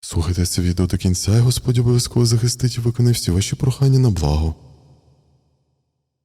Слухайте це відео до кінця, і Господь обов'язково захистить і виконає всі ваші прохання на благо.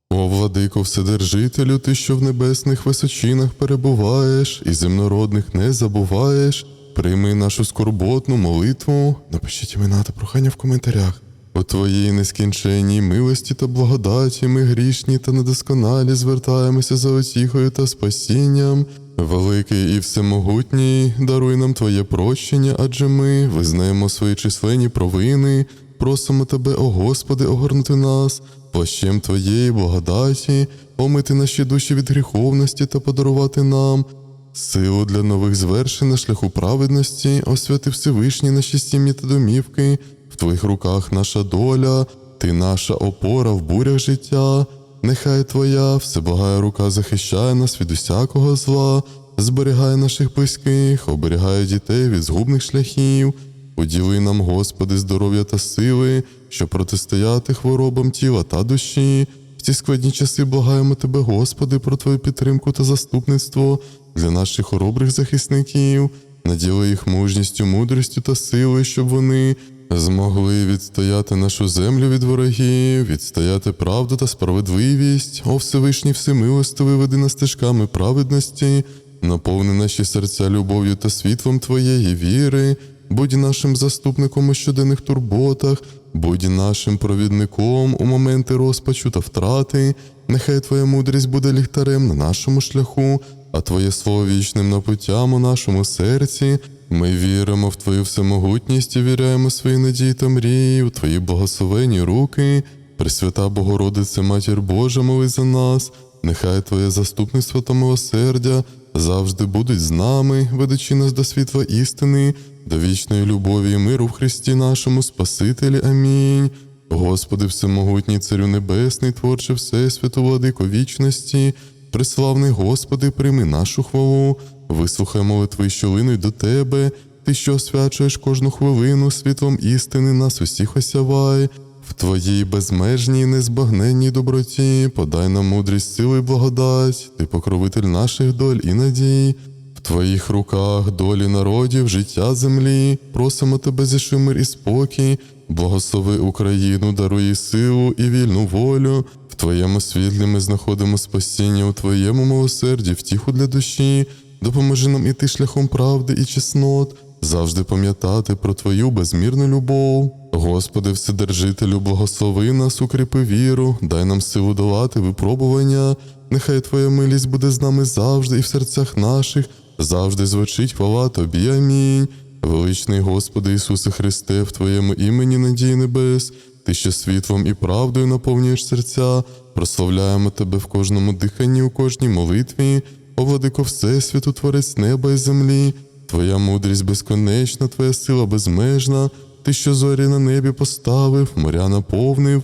О, владико, вседержителю, ти, що в небесних височинах перебуваєш і земнородних не забуваєш, прийми нашу скорботну молитву, напишіть імена та прохання в коментарях. У твоїй нескінченній милості та благодаті ми грішні та недосконалі звертаємося за отіхою та спасінням. Великий і всемогутній, даруй нам Твоє прощення, адже ми визнаємо свої численні провини, просимо Тебе, о Господи, огорнути нас, плащем Твоєї благодаті, омити наші душі від гріховності та подарувати нам силу для нових звершень на шляху праведності, освяти Всевишні наші сім'ї та домівки, в Твоїх руках наша доля, Ти наша опора в бурях життя. Нехай Твоя всеблагая рука захищає нас від усякого зла, зберігає наших близьких, оберігає дітей від згубних шляхів. Уділи нам, Господи, здоров'я та сили, щоб протистояти хворобам тіла та душі. В ці складні часи благаємо Тебе, Господи, про Твою підтримку та заступництво для наших хоробрих захисників, наділи їх мужністю, мудрістю та силою, щоб вони змогли відстояти нашу землю від ворогів, відстояти правду та справедливість, о Всевишній Всемилостивий веди нас стежками праведності, наповни наші серця любов'ю та світлом Твоєї віри, будь нашим заступником у щоденних турботах, будь нашим провідником у моменти розпачу та втрати, нехай Твоя мудрість буде ліхтарем на нашому шляху, а Твоє слово вічним напуттям у нашому серці. Ми віримо в Твою всемогутність і віряємо свої надії та мрії, у Твої благословені руки. Пресвята Богородице, Матір Божа, моли за нас, нехай Твоє заступництво та милосердя завжди будуть з нами, ведучи нас до світла істини, до вічної любові і миру в Христі нашому Спасителі. Амінь. Господи, всемогутній Царю Небесний, творче Всесвяту, владико вічності, Преславний Господи, прийми нашу хвалу, вислухай молитви, що линуть до Тебе, Ти, що освячуєш кожну хвилину світлом істини, нас усіх осявай. В Твоїй безмежній незбагненній доброті подай нам мудрість, силу і благодать, Ти покровитель наших доль і надій. В Твоїх руках долі народів, життя землі, просимо Тебе зіши мир і спокій, благослови Україну, даруй силу і вільну волю. В Твоєму світлі ми знаходимо спасіння у Твоєму милосерді, втіху для душі, допоможи нам іти шляхом правди і чеснот, завжди пам'ятати про Твою безмірну любов. Господи, Вседержителю, благослови нас, укріпи віру, дай нам силу долати випробування. Нехай Твоя милість буде з нами завжди і в серцях наших, завжди звучить хвала Тобі. Амінь. Величний Господи Ісусе Христе, в Твоєму імені надії небес, Ти що світлом і правдою наповнюєш серця, прославляємо Тебе в кожному диханні, у кожній молитві, о владико Всесвіту, Творець неба і землі, Твоя мудрість безконечна, Твоя сила безмежна, Ти, що зорі на небі поставив, моря наповнив.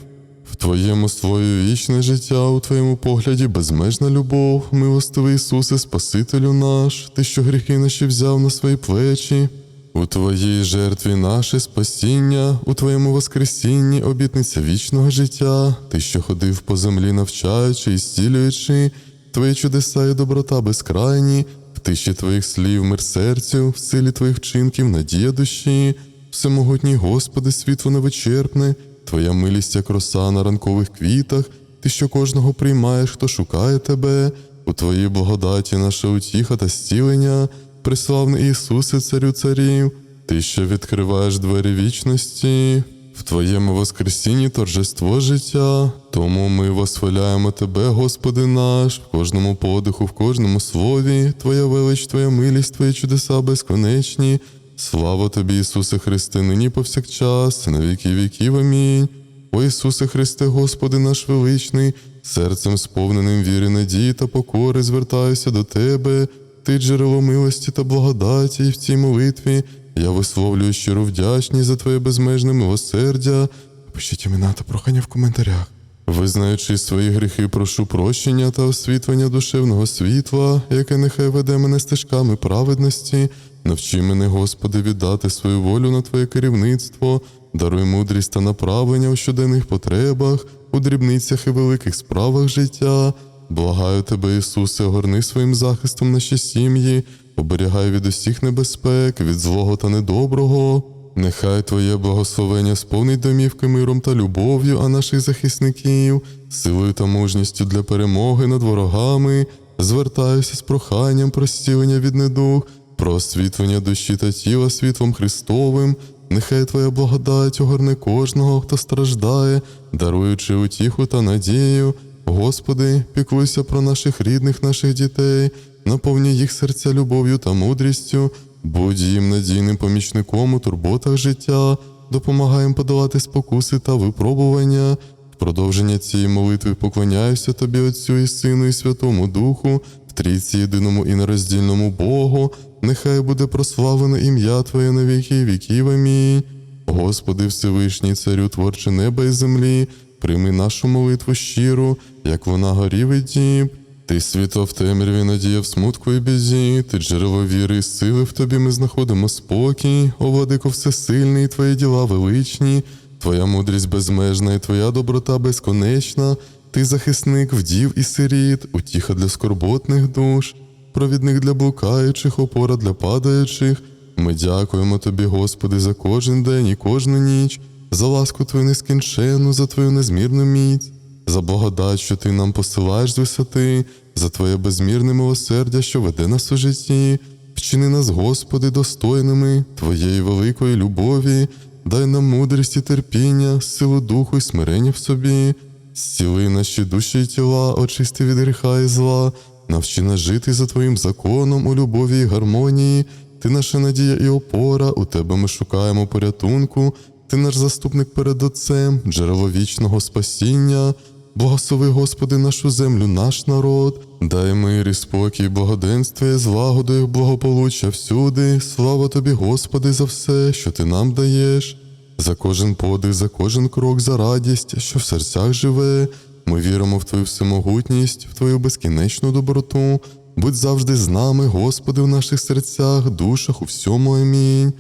В Твоєму слові вічне життя, у Твоєму погляді безмежна любов, милостивий Ісусе, Спасителю наш, Ти, що гріхи наші взяв на свої плечі. У Твоїй жертві наше спасіння, у Твоєму Воскресінні обітниця вічного життя, Ти, що ходив по землі, навчаючи і зцілюючи, Твої чудеса і доброта безкрайні, в тиші Твоїх слів мир серцю, в силі Твоїх вчинків надія душі, всемогутній Господи, світло невичерпне, Твоя милість, як роса на ранкових квітах, Ти, що кожного приймаєш, хто шукає Тебе, у Твоїй благодаті наша утіха та зцілення, Преславний Ісусе, Царю царів, Ти, що відкриваєш двері вічності, в Твоєму Воскресінні торжество життя, тому ми восхваляємо Тебе, Господи наш, в кожному подиху, в кожному слові, Твоя велич, Твоя милість, Твої чудеса безконечні. Слава Тобі, Ісусе Христе, нині повсякчас, на віки віків. Амінь. О Ісусе Христе, Господи наш величний, серцем сповненим віри, надії та покори звертаюся до Тебе, Ти джерело милості та благодаті, і в цій молитві я висловлюю щиру вдячність за Твоє безмежне милосердя. Пишіть імена та прохання в коментарях. Визнаючи свої гріхи, прошу прощення та освітлення душевного світла, яке нехай веде мене стежками праведності. Навчи мене, Господи, віддати свою волю на Твоє керівництво, даруй мудрість та направлення у щоденних потребах, у дрібницях і великих справах життя. Благаю Тебе, Ісусе, огорни своїм захистом наші сім'ї, оберігай від усіх небезпек, від злого та недоброго. Нехай Твоє благословення сповнить домівки миром та любов'ю, а наших захисників, силою та мужністю для перемоги над ворогами. Звертаюся з проханням про зцілення від недуг, про освітлення душі та тіла світлом Христовим. Нехай Твоя благодать огорне кожного, хто страждає, даруючи утіху та надію. Господи, піклуйся про наших рідних, наших дітей, наповнюй їх серця любов'ю та мудрістю, будь їм надійним помічником у турботах життя, допомагай подолати спокуси та випробування. В продовження цієї молитви поклоняюся Тобі, Отцю і Сину, і Святому Духу, в трійці єдиному і нероздільному Богу, нехай буде прославлено ім'я Твоє на віки віків. Амінь. Господи Всевишній, Царю творче неба і землі, прийми нашу молитву щиру, як вона горів і діб. Ти світло в темряві, надія в смутку і бізі, ти джерело віри і сили, в тобі ми знаходимо спокій, о владико всесильний, твої діла величні, твоя мудрість безмежна і твоя доброта безконечна, ти захисник вдів і сиріт, утіха для скорботних душ, провідник для блукаючих, опора для падаючих. Ми дякуємо тобі, Господи, за кожен день і кожну ніч, за ласку Твою нескінченну, за Твою незмірну міць, за благодать, що Ти нам посилаєш з висоти, за Твоє безмірне милосердя, що веде нас у житті. Вчини нас, Господи, достойними Твоєї великої любові, дай нам мудрість і терпіння, силу духу і смирення в собі, зціли наші душі і тіла, очисти від гріха і зла, навчи нас жити за Твоїм законом у любові і гармонії. Ти наша надія і опора, у тебе ми шукаємо порятунку, ти наш заступник перед Отцем, джерело вічного спасіння. Благослови, Господи, нашу землю, наш народ, дай мир і спокій, благоденствие, злагоду і благополуччя всюди. Слава тобі, Господи, за все, що ти нам даєш, за кожен подих, за кожен крок, за радість, що в серцях живе. Ми віримо в Твою всемогутність, в Твою безкінечну доброту. Будь завжди з нами, Господи, в наших серцях, душах, у всьому. Амінь.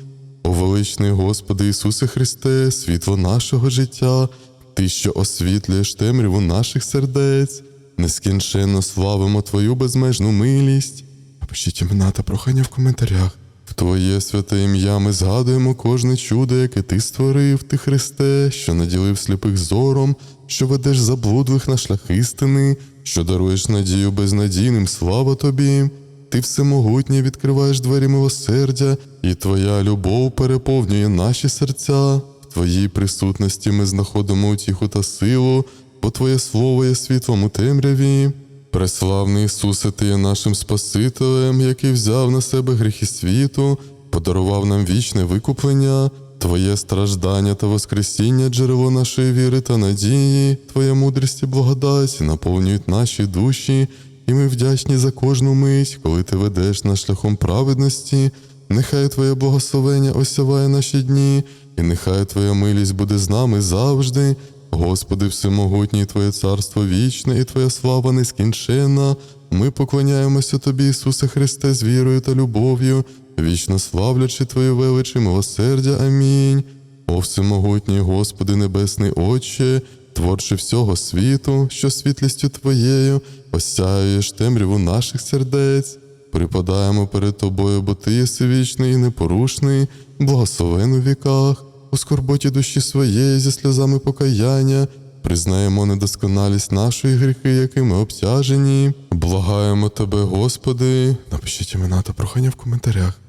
О величний Господи Ісусе Христе, світло нашого життя, Ти, що освітлюєш темряву наших сердець, нескінченно славимо Твою безмежну милість. Напишіть імена та прохання в коментарях. В Твоє святе ім'я ми згадуємо кожне чудо, яке Ти створив, Ти Христе, що наділив сліпих зором, що ведеш заблудлих на шлях істини, що даруєш надію безнадійним, слава Тобі. Ти всемогутній відкриваєш двері милосердя, і Твоя любов переповнює наші серця. В Твоїй присутності ми знаходимо утіху та силу, бо Твоє слово є світлом у темряві. Преславний Ісусе, Ти є нашим Спасителем, який взяв на себе гріхи світу, подарував нам вічне викуплення, Твоє страждання та Воскресіння, джерело нашої віри та надії, Твоя мудрість і благодать наповнюють наші душі, і ми вдячні за кожну мить, коли Ти ведеш нас шляхом праведності. Нехай Твоє благословення осяває наші дні, і нехай Твоя милість буде з нами завжди. Господи, всемогутній Твоє царство вічне і Твоя слава нескінченна. Ми поклоняємося Тобі, Ісусе Христе, з вірою та любов'ю, вічно славлячи Твою велич і милосердя. Амінь. О всемогутній Господи, Небесний Отче, творче всього світу, що світлістю Твоєю осяюєш темряву наших сердець. Припадаємо перед Тобою, бо Ти єси вічний і непорушний, благословен у віках, у скорботі душі своєї зі сльозами покаяння, признаємо недосконалість нашої гріхи, якими обтяжені. Благаємо Тебе, Господи, напишіть імена та прохання в коментарях.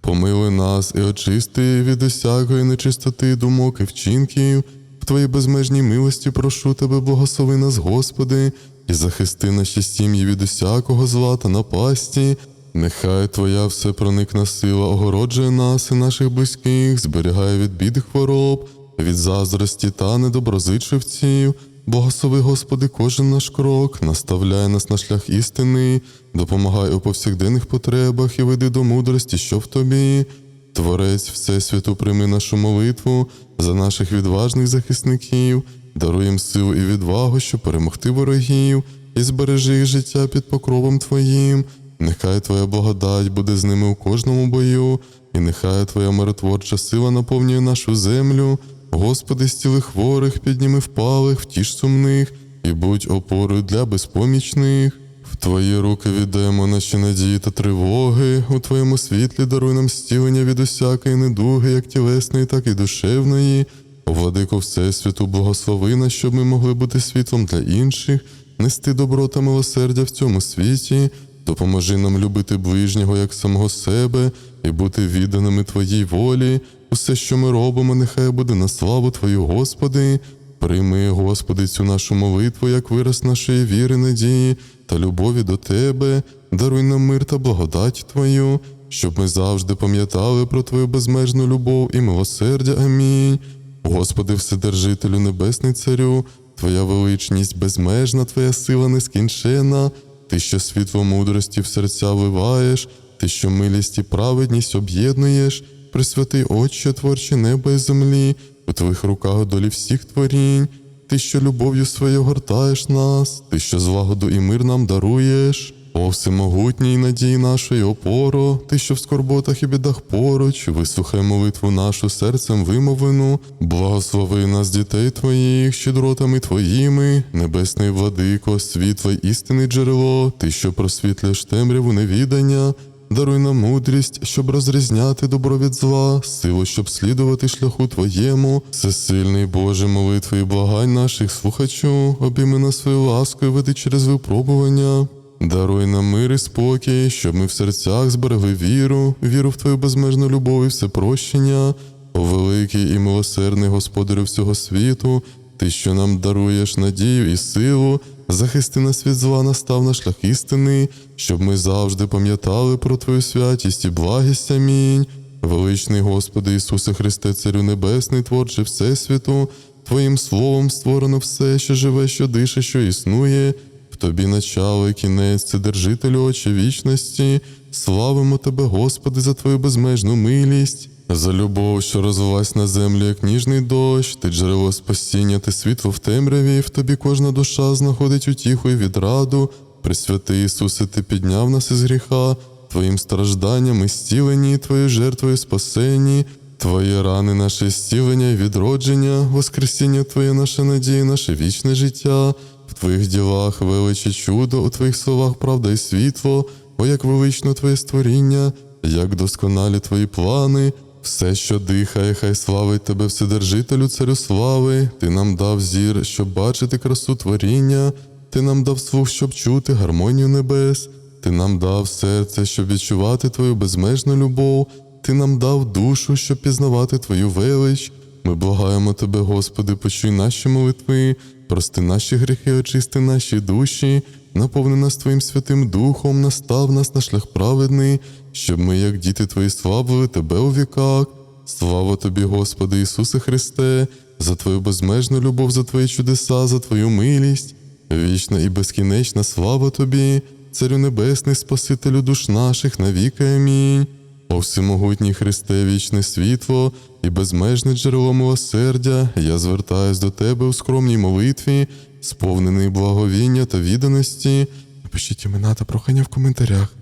Помили нас і очисти від усякої нечистоти думок і вчинків. В Твоїй безмежній милості прошу Тебе, благослови нас, Господи, і захисти наші сім'ї від усякого зла та напасті. Нехай Твоя всепроникна сила огороджує нас і наших близьких, зберігає від бід і хвороб, від заздрості та недоброзичливців. Благослови, Господи, кожен наш крок, наставляй нас на шлях істини, допомагай у повсякденних потребах і веди до мудрості, що в тобі. Творець Всесвіту, прийми нашу молитву за наших відважних захисників, даруй їм силу і відвагу, щоб перемогти ворогів, і збережи їх життя під покровом Твоїм. Нехай Твоя благодать буде з ними у кожному бою, і нехай Твоя миротворча сила наповнює нашу землю. Господи, зціли хворих, підніми впалих, втіш сумних, і будь опорою для безпомічних. В твої руки віддаємо наші надії та тривоги. У твоєму світлі даруй нам стілення від усякої недуги, як тілесної, так і душевної. Владико Всесвіту, благослови нас, щоб ми могли бути світлом для інших, нести добро та милосердя в цьому світі. Допоможи нам любити ближнього як самого себе і бути відданими Твоїй волі. Усе, що ми робимо, нехай буде на славу Твою, Господи. Прийми, Господи, цю нашу молитву, як вираз нашої віри, надії та любові до Тебе. Даруй нам мир та благодать Твою, щоб ми завжди пам'ятали про Твою безмежну любов і милосердя. Амінь. Господи, Вседержителю Небесний Царю, Твоя величність безмежна, Твоя сила нескінчена, Ти, що світло мудрості в серця вливаєш, Ти, що милість і праведність об'єднуєш, Пресвятий Отче, творче небо і землі, у Твоїх руках долі всіх творінь, Ти, що любов'ю своєю гортаєш нас, Ти, що злагоду і мир нам даруєш. О, всемогутній надій нашої опоро, ти, що в скорботах і бідах поруч, вислухай молитву нашу серцем вимовлену, благослови нас, дітей твоїх, щедротами твоїми, небесний владико, світло й істини джерело, ти, що просвітлюєш темряву невідання, даруй нам мудрість, щоб розрізняти добро від зла, силу, щоб слідувати шляху Твоєму, всесильний Боже, молитви і благань наших слухачу, обійми нас свою ласкою, веди через випробування. Даруй нам мир і спокій, щоб ми в серцях зберегли віру, віру в Твою безмежну любов і всепрощення, о великий і милосердний Господарю всього світу, Ти, що нам даруєш надію і силу, захисти нас від зла, настав на шлях істини, щоб ми завжди пам'ятали про Твою святість і благість. Амінь. Величний Господи Ісусе Христе, Царю Небесний, Творче Всесвіту, Твоїм Словом створено все, що живе, що дише, що існує. Тобі начало і кінець, це держителю очі вічності. Славимо тебе, Господи, за твою безмежну милість, за любов, що розвилась на землю, як ніжний дощ, ти джерело спасіння, ти світло в темряві, в тобі кожна душа знаходить утіху і відраду. Пресвятий Ісусе, ти підняв нас із гріха, Твоїм стражданням і зцілені, Твоєю жертвою спасені, Твої рани, наше зцілення і відродження, Воскресіння Твоє, наша надія, наше вічне життя. В Твоїх ділах величі чудо, у Твоїх словах правда і світло, о, як велично Твоє створіння, як досконалі Твої плани, все, що дихає, хай славить Тебе, Вседержителю, Царю слави, Ти нам дав зір, щоб бачити красу творіння, Ти нам дав слух, щоб чути гармонію небес, Ти нам дав серце, щоб відчувати Твою безмежну любов, Ти нам дав душу, щоб пізнавати Твою велич. Ми благаємо Тебе, Господи, почуй наші молитви, прости наші гріхи, очисти наші душі, наповни нас Твоїм Святим Духом, настав нас на шлях праведний, щоб ми, як діти Твої, славили Тебе у віках. Слава Тобі, Господи Ісусе Христе, за Твою безмежну любов, за Твої чудеса, за Твою милість, вічна і безкінечна слава Тобі, Царю Небесний, Спасителю душ наших, навіки. Амінь. О всемогутній Христе, вічне світло і безмежне джерело милосердя, я звертаюсь до Тебе у скромній молитві, сповнений благовіння та відданості. Напишіть імена та прохання в коментарях.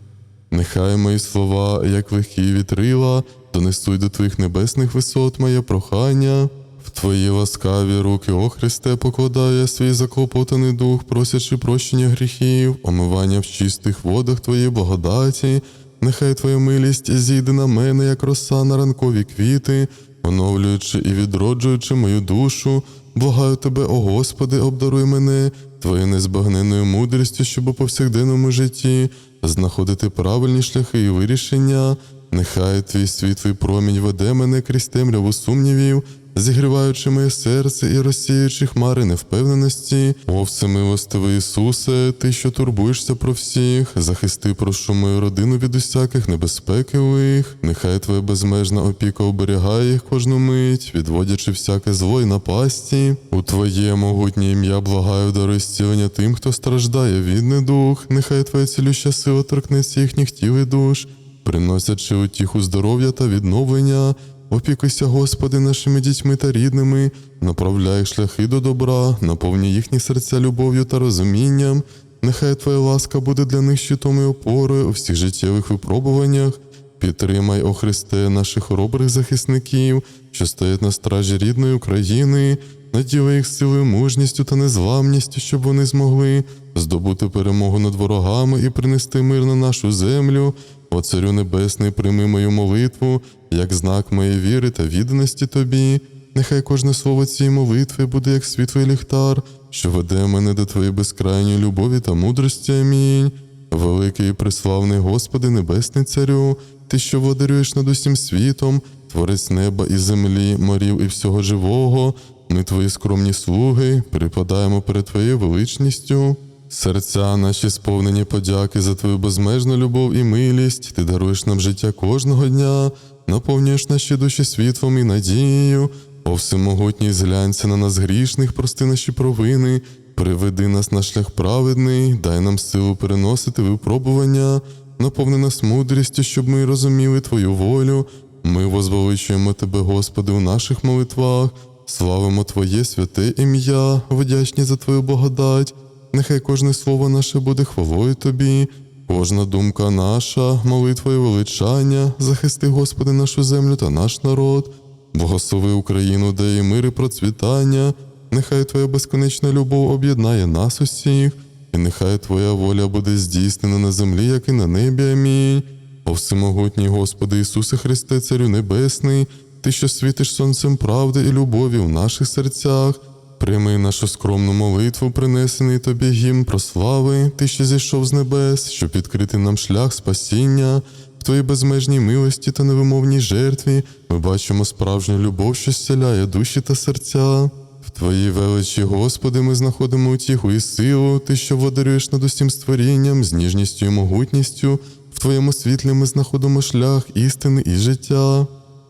Нехай мої слова, як легкі вітрила, донесуть до Твоїх небесних висот моє прохання. В Твої ласкаві руки, о Христе, покладаю я свій заклопотаний дух, просячи прощення гріхів, омивання в чистих водах Твоєї благодаті. Нехай Твоя милість зійде на мене, як роса на ранкові квіти, оновлюючи і відроджуючи мою душу. Благаю Тебе, о Господи, обдаруй мене Твоєю незбагненною мудрістю, щоб у повсякденному житті знаходити правильні шляхи і вирішення. Нехай твій світлий промінь веде мене крізь темряву сумнівів, зігріваючи моє серце і розсіюючи хмари невпевненості. О, всемилостивий Ісусе, Ти, що турбуєшся про всіх, захисти, прошу мою родину від усяких небезпек і лих. Нехай Твоя безмежна опіка оберігає їх кожну мить, відводячи всяке зло й напасті. У Твоє могутнє ім'я благаю даруй зцілення тим, хто страждає від недух. Нехай Твоя цілюща сила торкнеться їхніх тіл і душ, приносячи утіху здоров'я та відновлення. Опікуйся, Господи, нашими дітьми та рідними, направляй шляхи до добра, наповні їхні серця любов'ю та розумінням. Нехай Твоя ласка буде для них щитом і опорою у всіх життєвих випробуваннях. Підтримай, о Христе, наших хоробрих захисників, що стоять на стражі рідної України. наділи їх силою, мужністю та незламністю, щоб вони змогли здобути перемогу над ворогами і принести мир на нашу землю. О Царю Небесний, прийми мою молитву, як знак моєї віри та відданості тобі. Нехай кожне слово цієї молитви буде як світлий ліхтар, що веде мене до твоєї безкрайньої любові та мудрості. Амінь. Великий і преславний Господи, Небесний Царю, Ти, що владарюєш над усім світом, творець неба і землі, морів і всього живого, ми, твої скромні слуги, припадаємо перед Твоєю величністю. Серця наші сповнені подяки за Твою безмежну любов і милість, Ти даруєш нам життя кожного дня, наповнюєш наші душі світлом і надією. О всемогутній зглянься на нас грішних, прости наші провини, приведи нас на шлях праведний, дай нам силу переносити випробування, наповни нас мудрістю, щоб ми розуміли Твою волю. Ми возвеличуємо Тебе, Господи, у наших молитвах, славимо Твоє святе ім'я, вдячні за Твою благодать. Нехай кожне слово наше буде хвалою Тобі, кожна думка наша, молитва і величання, захисти, Господи, нашу землю та наш народ. Благослови Україну, дай їй мир і процвітання, нехай Твоя безконечна любов об'єднає нас усіх, і нехай Твоя воля буде здійснена на землі, як і на небі. Амінь. О всемогутній Господи Ісусе Христе, Царю Небесний, Ти, що світиш сонцем правди і любові в наших серцях, прийми нашу скромну молитву, принесений тобі гімн прослави, Ти, що зійшов з небес, щоб відкрити нам шлях спасіння. В Твоїй безмежній милості та невимовній жертві ми бачимо справжню любов, що зціляє душі та серця. В Твоїй величі, Господи, ми знаходимо утіху і силу, Ти, що водарюєш над усім створінням, з ніжністю і могутністю. В Твоєму світлі ми знаходимо шлях істини і життя.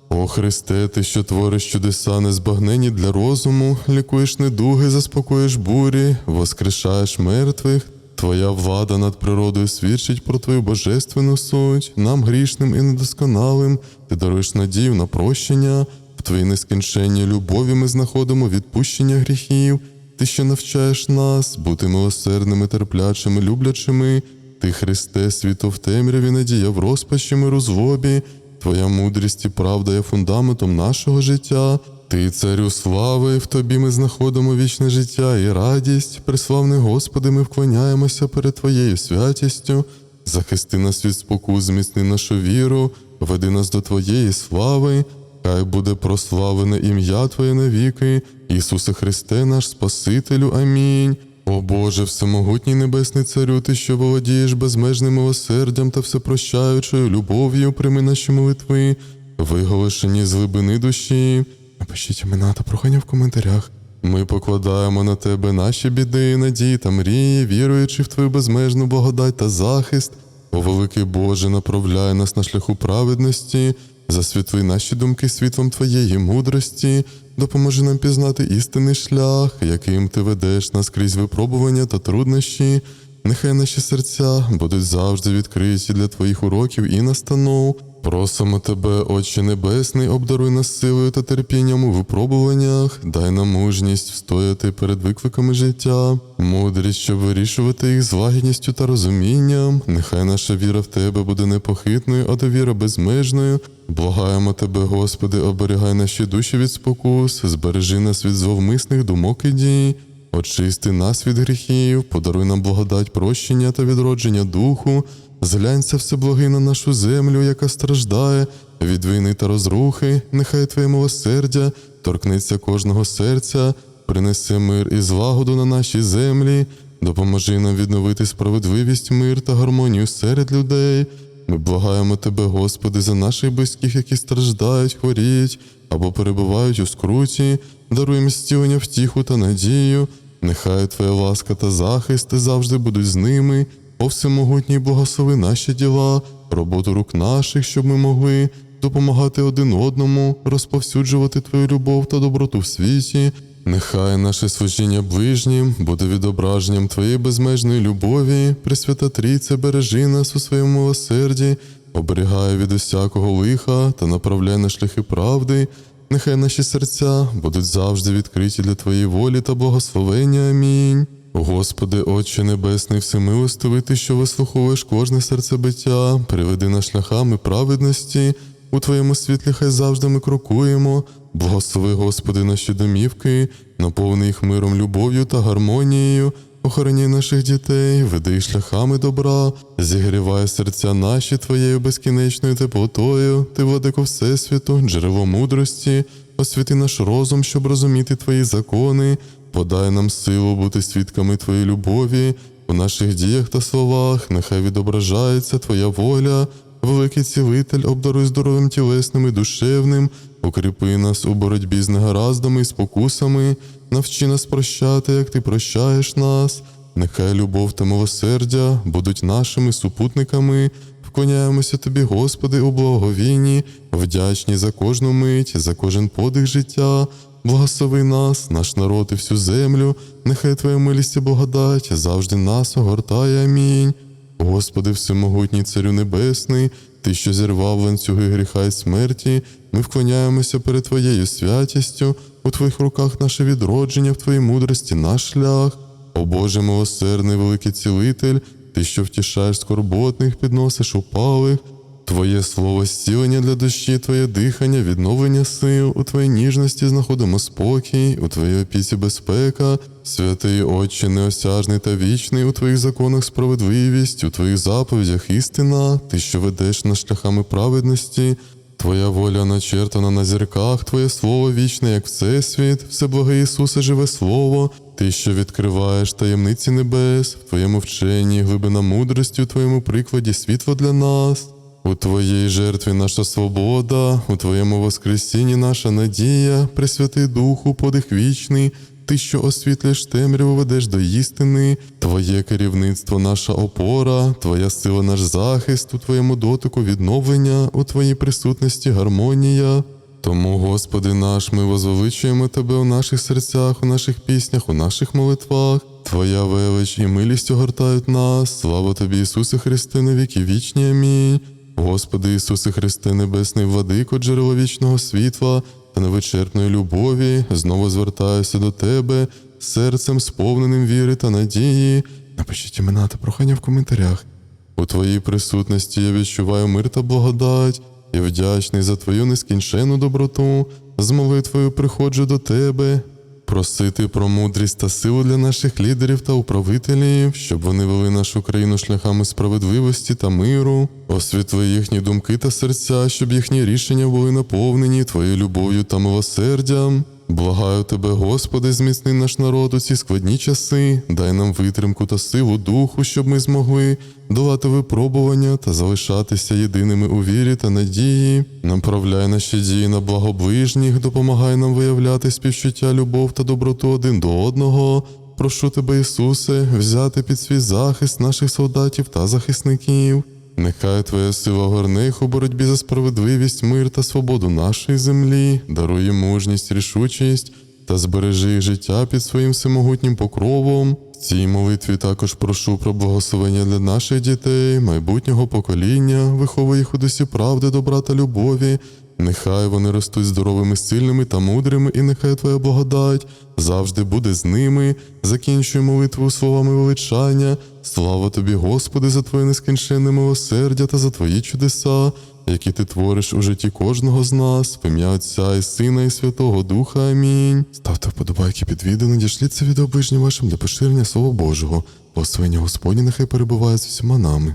О Христе, Ти, що твориш чудеса незбагнені для розуму, лікуєш недуги, заспокоїш бурі, воскрешаєш мертвих. Твоя влада над природою свідчить про Твою божественну суть, нам грішним і недосконалим, ти даруєш надію на прощення. В Твоїй нескінченній любові ми знаходимо відпущення гріхів. Ти, що навчаєш нас бути милосердними, терплячими, люблячими. Ти, Христе, світо в темряві, надія в розпачі миру злобі. Твоя мудрість і правда є фундаментом нашого життя. Ти, царю слави, в тобі ми знаходимо вічне життя і радість. Преславний Господи, ми вклоняємося перед Твоєю святістю. Захисти нас від спокус, зміцни нашу віру, веди нас до Твоєї слави. Хай буде прославлене ім'я Твоє навіки, Ісусе Христе, наш Спасителю. Амінь. О Боже, всемогутній небесний царю, ти, що володієш безмежним милосердям та всепрощаючою любов'ю, прийми наші молитви, виголошені з глибини душі. Напишіть імена та прохання в коментарях. Ми покладаємо на тебе наші біди, надії та мрії, віруючи в твою безмежну благодать та захист. О великий Боже, направляй нас на шляху праведності, засвітли наші думки світлом Твоєї мудрості, допоможи нам пізнати істинний шлях, яким ти ведеш нас крізь випробування та труднощі. Нехай наші серця будуть завжди відкриті для Твоїх уроків і настанов. Просимо тебе, Отче Небесний, обдаруй нас силою та терпінням у випробуваннях, дай нам мужність встояти перед викликами життя, мудрість, щоб вирішувати їх з лагідністю та розумінням. Нехай наша віра в тебе буде непохитною, а довіра безмежною. Благаємо тебе, Господи, оберігай наші душі від спокус, збережи нас від зловмисних думок і дій. Очисти нас від гріхів, подаруй нам благодать прощення та відродження духу, зглянься всеблагий на нашу землю, яка страждає від війни та розрухи, нехай Твоє милосердя торкнеться кожного серця, принесе мир і злагоду на нашій землі, допоможи нам відновити справедливість, мир та гармонію серед людей. Ми благаємо Тебе, Господи, за наших близьких, які страждають, хворіють або перебувають у скруті, даруй їм зцілення, втіху та надію. Нехай Твоя ласка та захист завжди будуть з ними. О всемогутній благослови наші діла, роботу рук наших, щоб ми могли допомагати один одному, розповсюджувати Твою любов та доброту в світі. Нехай наше служіння ближнім буде відображенням Твоєї безмежної любові, Пресвята Трійця, бережи нас у своєму милосерді, оберігає від усякого лиха та направляє на шляхи правди. Нехай наші серця будуть завжди відкриті для Твоєї волі та благословення. Амінь. Господи, Отче Небесний, всемилостивий, Ти, що вислуховуєш кожне серцебиття, приведи нас шляхами праведності, У Твоєму світлі хай завжди ми крокуємо. Благослови, Господи, наші домівки, наповни їх миром, любов'ю та гармонією. Охороняй наших дітей, веди шляхами добра, зігрівай серця наші Твоєю безкінечною теплотою, Ти, владико Всесвіту, джерело мудрості, освіти наш розум, щоб розуміти Твої закони, подай нам силу бути свідками Твоєї любові, у наших діях та словах, нехай відображається Твоя воля, великий цілитель, обдаруй здоров'ям тілесним і душевним, укріпи нас у боротьбі з негараздами і спокусами, навчи нас прощати, як ти прощаєш нас. Нехай любов та милосердя будуть нашими супутниками. Вклоняємося тобі, Господи, у благовінні, вдячні за кожну мить, за кожен подих життя. Благослови нас, наш народ і всю землю, нехай Твоя милість і благодать завжди нас огортає. Амінь. Господи, всемогутній Царю Небесний, Ти, що зірвав ланцюги гріха і смерті, ми вклоняємося перед Твоєю святістю, у Твоїх руках наше відродження, в Твоїй мудрості наш шлях. О Боже милосердний, великий цілитель, Ти, що втішаєш скорботних, підносиш упалих, Твоє слово зцілення для душі, Твоє дихання, відновлення сил, у Твоїй ніжності знаходимо спокій, у Твоїй опіці безпека, святий Отче, неосяжний та вічний, у Твоїх законах справедливість, у Твоїх заповідях істина, Ти, що ведеш нас шляхами праведності, Твоя воля начертана на зірках, Твоє слово вічне, як всесвіт, всеблаге Ісусе, живе слово, Ти, що відкриваєш таємниці небес, в Твоєму вченні, глибина мудрості, у Твоєму прикладі світло для нас. У Твоїй жертві наша свобода, у Твоєму воскресінні наша надія, Пресвятий Духу, подих вічний, Ти, що освітлюєш темряву, ведеш до істини, Твоє керівництво наша опора, Твоя сила наш захист, у Твоєму дотику відновлення, у Твоїй присутності гармонія. Тому, Господи наш, ми возвеличуємо Тебе у наших серцях, у наших піснях, у наших молитвах. Твоя велич і милість огортають нас. Слава Тобі, Ісусе Христе, на віки вічні. Амінь. Господи Ісусе Христе, Небесний владико, джерело вічного світла та невичерпної любові, знову звертаюся до Тебе серцем сповненим віри та надії. Напишіть імена та прохання в коментарях. У Твоїй присутності я відчуваю мир та благодать, і вдячний за Твою нескінченну доброту, з молитвою приходжу до Тебе, просити про мудрість та силу для наших лідерів та управителів, щоб вони вели нашу країну шляхами справедливості та миру, освітли їхні думки та серця, щоб їхні рішення були наповнені Твоєю любов'ю та милосердям. Благаю тебе, Господи, зміцни наш народ у ці складні часи, дай нам витримку та силу духу, щоб ми змогли долати випробування та залишатися єдиними у вірі та надії. Направляй наші дії на благо ближніх, допомагай нам виявляти співчуття, любов та доброту один до одного. Прошу тебе, Ісусе, взяти під свій захист наших солдатів та захисників. Нехай Твоя сила горних у боротьбі за справедливість, мир та свободу нашої землі, дарує мужність, рішучість та збережи життя під своїм всемогутнім покровом. В цій молитві також прошу про благословення для наших дітей, майбутнього покоління, виховуй їх у дусі правди, добра та любові. Нехай вони ростуть здоровими, сильними та мудрими, і нехай Твоя благодать завжди буде з ними. Закінчуй молитву словами величання. Слава тобі, Господи, за Твоє нескінченне милосердя та за Твої чудеса, які ти твориш у житті кожного з нас, в ім'я Отця і Сина, і Святого Духа. Амінь. Ставте вподобайки під відео, надішліть це відео ближнім вашим для поширення Слова Божого. Благословення Господні нехай перебуває з усіма нами.